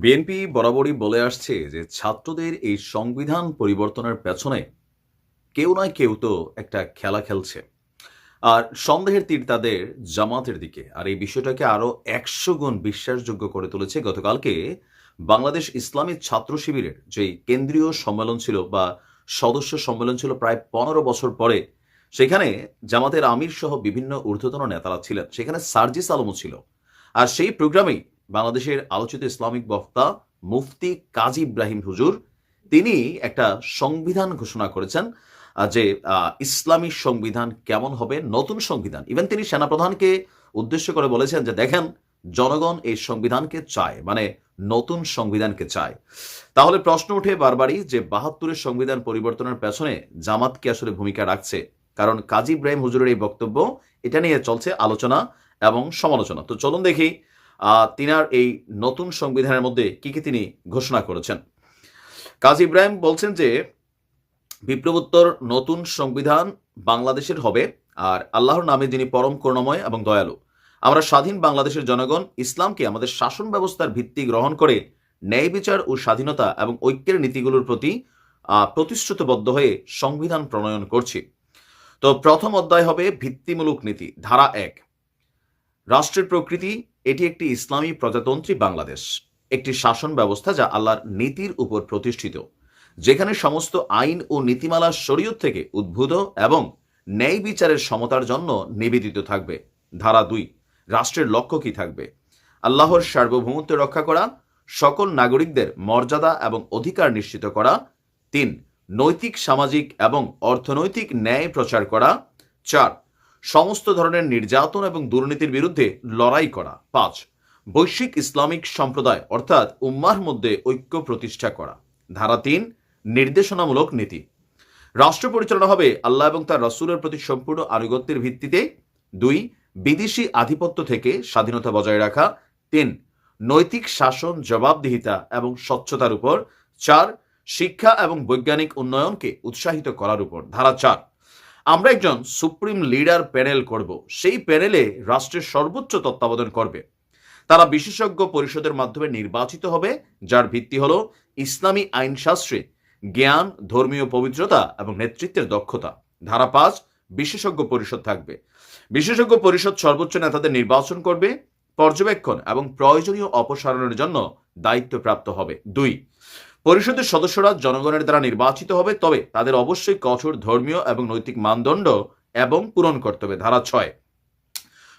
BNP বরাবরই বলে আসছে যে ছাত্রদের এই সংবিধান পরিবর্তনের পেছনে কেউ নয় কেউ তো একটা খেলা খেলছে। আর সন্দেহের তীর তাদের জামাতের দিকে। আর এই বিষয়টাকে আরও একশো গুণ বিশ্বাসযোগ্য করে তুলেছে গতকালকে বাংলাদেশ ইসলামী ছাত্র শিবিরের যে কেন্দ্রীয় সম্মেলন ছিল বা সদস্য সম্মেলন ছিল প্রায় পনেরো বছর পরে। সেখানে জামাতের আমির সহ বিভিন্ন ঊর্ধ্বতন নেতারা ছিলেন। সেখানে সার্জিস আলমও ছিল। আর সেই প্রোগ্রামেই বাংলাদেশের আলোচিত ইসলামিক বক্তা মুফতি কাজী ইব্রাহিম হুজুর, তিনি একটা সংবিধান ঘোষণা করেছেন যে ইসলামী সংবিধান কেমন হবে? নতুন সংবিধান। ইভেন তিনি সেনাপ্রধানকে উদ্দেশ্য করে বলেছেন যে, দেখেন, জনগণ এই সংবিধানকে চায় মানে নতুন সংবিধানকে চায়। তাহলে প্রশ্ন উঠে বারবারই যে, বাহাত্তরের সংবিধান পরিবর্তনের পেছনে জামাত কি আসলে ভূমিকা রাখছে? কারণ কাজী ইব্রাহিম হুজুরের এই বক্তব্য, এটা নিয়ে চলছে আলোচনা এবং সমালোচনা। তো চলুন দেখি তিনার এই নতুন সংবিধানের মধ্যে কি কি তিনি ঘোষণা করেছেন? কাজী ইব্রাহিম বলছেন যে, বিপ্লবোত্তর নতুন সংবিধান বাংলাদেশের হবে আর আল্লাহর নামে যিনি পরম করুণাময় এবং দয়ালু। আমরা স্বাধীন বাংলাদেশের জনগণ, ইসলামকে আমাদের শাসন ব্যবস্থার ভিত্তি গ্রহণ করে ন্যায় বিচার ও স্বাধীনতা এবং ঐক্যের নীতিগুলোর প্রতি প্রতিশ্রুতিবদ্ধ হয়ে সংবিধান প্রণয়ন করছি। তো প্রথম অধ্যায় হবে ভিত্তিমূলক নীতি, ধারা এক। রাষ্ট্রের প্রকৃতি এটি একটি ইসলামী প্রজাতন্ত্রী বাংলাদেশ, একটি শাসন ব্যবস্থা যা আল্লাহর নীতির উপর প্রতিষ্ঠিত, যেখানে সমস্ত আইন ও নীতিমালা শরীয়ত থেকে উদ্ভূত এবং ন্যায় বিচারের সমতার জন্য নিবেদিত থাকবে। ধারা দুই, রাষ্ট্রের লক্ষ্য কি থাকবে? আল্লাহর সার্বভৌমত্ব রক্ষা করা, সকল নাগরিকদের মর্যাদা এবং অধিকার নিশ্চিত করা। তিন, নৈতিক, সামাজিক এবং অর্থনৈতিক ন্যায় প্রচার করা। চার সমস্ত ধরনের নির্যাতন এবং দুর্নীতির বিরুদ্ধে লড়াই করা। পাঁচ, বৈশ্বিক ইসলামিক সম্প্রদায়, অর্থাৎ উম্মার মধ্যে ঐক্য প্রতিষ্ঠা করা। ধারা তিন, নির্দেশনামূলক নীতি। রাষ্ট্র পরিচালনা হবে আল্লাহ এবং তার রসুলের প্রতি সম্পূর্ণ আনুগত্যের ভিত্তিতে। দুই, বিদেশি আধিপত্য থেকে স্বাধীনতা বজায় রাখা। তিন, নৈতিক শাসন, জবাবদিহিতা এবং স্বচ্ছতার উপর। চার, শিক্ষা এবং বৈজ্ঞানিক উন্নয়নকে উৎসাহিত করার উপর। ধারা চার আমরা একজন সুপ্রিম লিডার প্যানেল করব। সেই প্যানেলে রাষ্ট্রের সর্বোচ্চ তত্ত্বাবধান করবে। তারা বিশেষজ্ঞ পরিষদের মাধ্যমে নির্বাচিত হবে, যার ভিত্তি হল ইসলামী আইনশাস্ত্রে জ্ঞান, ধর্মীয় পবিত্রতা এবং নেতৃত্বের দক্ষতা। ধারা পাঁচ, বিশেষজ্ঞ পরিষদ থাকবে। বিশেষজ্ঞ পরিষদ সর্বোচ্চ নেতাদের নির্বাচন করবে, পর্যবেক্ষণ এবং প্রয়োজনীয় অপসারণের জন্য দায়িত্বপ্রাপ্ত হবে। দুই পরিষদের সদস্যরা জনগণের দ্বারা নির্বাচিত হবে, তবে তাদের অবশ্যই কঠোর ধর্মীয় এবং নৈতিক মানদণ্ড এবং পূরণ করতে হবে। ধারা ছয়,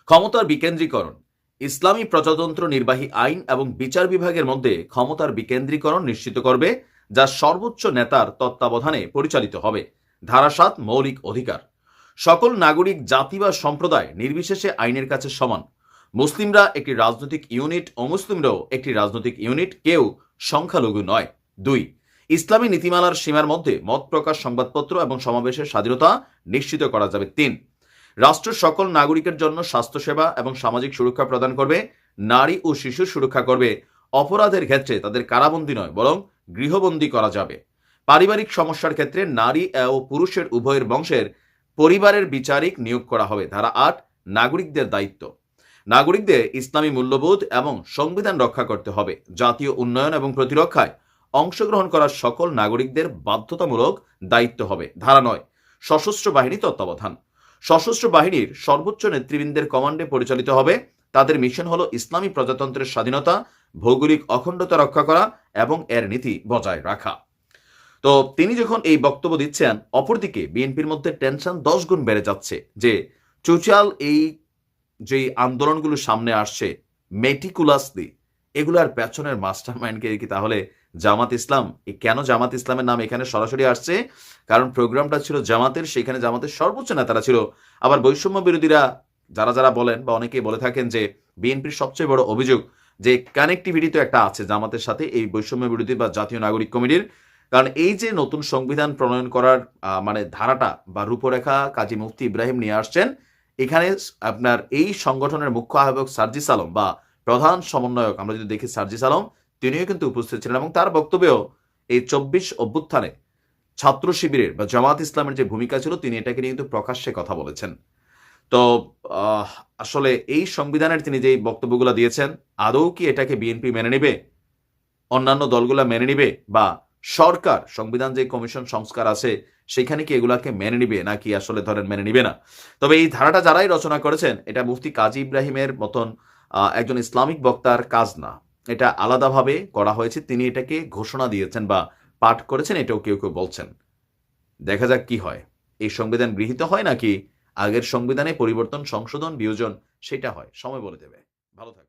ক্ষমতার বিকেন্দ্রীকরণ। ইসলামী প্রজাতন্ত্র নির্বাহী আইন এবং বিচার বিভাগের মধ্যে ক্ষমতার বিকেন্দ্রীকরণ নিশ্চিত করবে, যা সর্বোচ্চ নেতার তত্ত্বাবধানে পরিচালিত হবে। ধারা সাত, মৌলিক অধিকার। সকল নাগরিক, জাতি বা সম্প্রদায় নির্বিশেষে আইনের কাছে সমান। মুসলিমরা একটি রাজনৈতিক ইউনিট অমুসলিমরাও একটি রাজনৈতিক ইউনিট, কেউ সংখ্যালঘু নয়। দুই, ইসলামী নীতিমালার সীমার মধ্যে মত প্রকাশ, সংবাদপত্র এবং সমাবেশের স্বাধীনতা নিশ্চিত করা যাবে। তিন, রাষ্ট্র সকল নাগরিকের জন্য স্বাস্থ্যসেবা এবং সামাজিক সুরক্ষা প্রদান করবে, নারী ও শিশুর সুরক্ষা করবে। অপরাধের ক্ষেত্রে তাদের কারাবন্দী নয়, বরং গৃহবন্দী করা যাবে। পারিবারিক সমস্যার ক্ষেত্রে নারী ও পুরুষের উভয়ের বংশের পরিবারের বিচারিক নিয়োগ করা হবে। ধারা আট, নাগরিকদের দায়িত্ব। নাগরিকদের ইসলামী মূল্যবোধ এবং সংবিধান রক্ষা করতে হবে। জাতীয় উন্নয়ন এবং প্রতিরক্ষায় অংশগ্রহণ করা সকল নাগরিকদের বাধ্যতামূলক দায়িত্ব হবে। ধারা নয়, সশস্ত্র বাহিনী তত্ত্বাবধান। সশস্ত্র বাহিনীর সর্বোচ্চ নেতৃবৃন্দের কমান্ডে পরিচালিত হবে। তাদের মিশন হলো ইসলামী প্রজাতন্ত্রের স্বাধীনতা, ভৌগোলিক অখণ্ডতা রক্ষা করা এবং এর নীতি বজায় রাখা। তো তিনি যখন এই বক্তব্য দিচ্ছেন, অপরদিকে বিএনপির মধ্যে টেনশন দশ গুণ বেড়ে যাচ্ছে যে চুচাল এই যে আন্দোলনগুলো সামনে আসছে মেটিকুলাসলি এগুলার পেছনের মাস্টার মাইন্ডকে কি তাহলে জামাত ইসলাম কেন জামাত ইসলামের নাম এখানে সরাসরি আসছে? কারণ প্রোগ্রামটা ছিল জামাতের, সেখানে জামাতের সর্বোচ্চ নেতারা ছিল। আবার বৈষম্য বিরোধীরা যারা যারা বলেন বা অনেকেই বলে থাকেন যে বিএনপির সবচেয়ে বড় অভিযোগ যে কানেক্টিভিটি তো একটা আছে জামাতের সাথে এই বৈষম্য বিরোধী বা জাতীয় নাগরিক কমিটির। কারণ এই যে নতুন সংবিধান প্রণয়ন করার মানে ধারাটা বা রূপরেখা কাজী মুফতি ইব্রাহিম নিয়ে আসছেন, এখানে আপনার এই সংগঠনের মুখ্য আহ্বায়ক সার্জিস আলম বা প্রধান সমন্বয়ক, আমরা যদি দেখি সার্জিস আলম তিনিও কিন্তু উপস্থিত ছিলেন এবং তার বক্তব্যেও এই চব্বিশ অভ্যুত্থানে ছাত্র শিবিরের বা জামাত ইসলামের যে ভূমিকা ছিল, তিনি এটাকে নিয়ে কিন্তু প্রকাশ্যে কথা বলেছেন। তো আসলে এই সংবিধানের তিনি যে বক্তব্যগুলো দিয়েছেন, আদৌ কি এটাকে বিএনপি মেনে নেবে? অন্যান্য দলগুলা মেনে নিবে? বা সরকার, সংবিধান যে কমিশন সংস্কার আছে, সেখানে কি এগুলাকে মেনে নিবে? নাকি আসলে ধরেন মেনে নিবে না? তবে এই ধারাটা যারাই রচনা করেছেন, এটা মুফতি কাজী ইব্রাহিমের মতন একজন ইসলামিক বক্তার কাজ না। এটা আলাদাভাবে করা হয়েছে। তিনি এটাকে ঘোষণা দিয়েছেন বা পাঠ করেছেন, এটাও কেউ কেউ বলছেন। দেখা যাক কি হয়। এই সংবিধান গৃহীত হয় নাকি? আগের সংবিধানে পরিবর্তন, সংশোধন, বিয়োজন, সেটা হয়। সময় বলে দেবে। ভালো থাকবে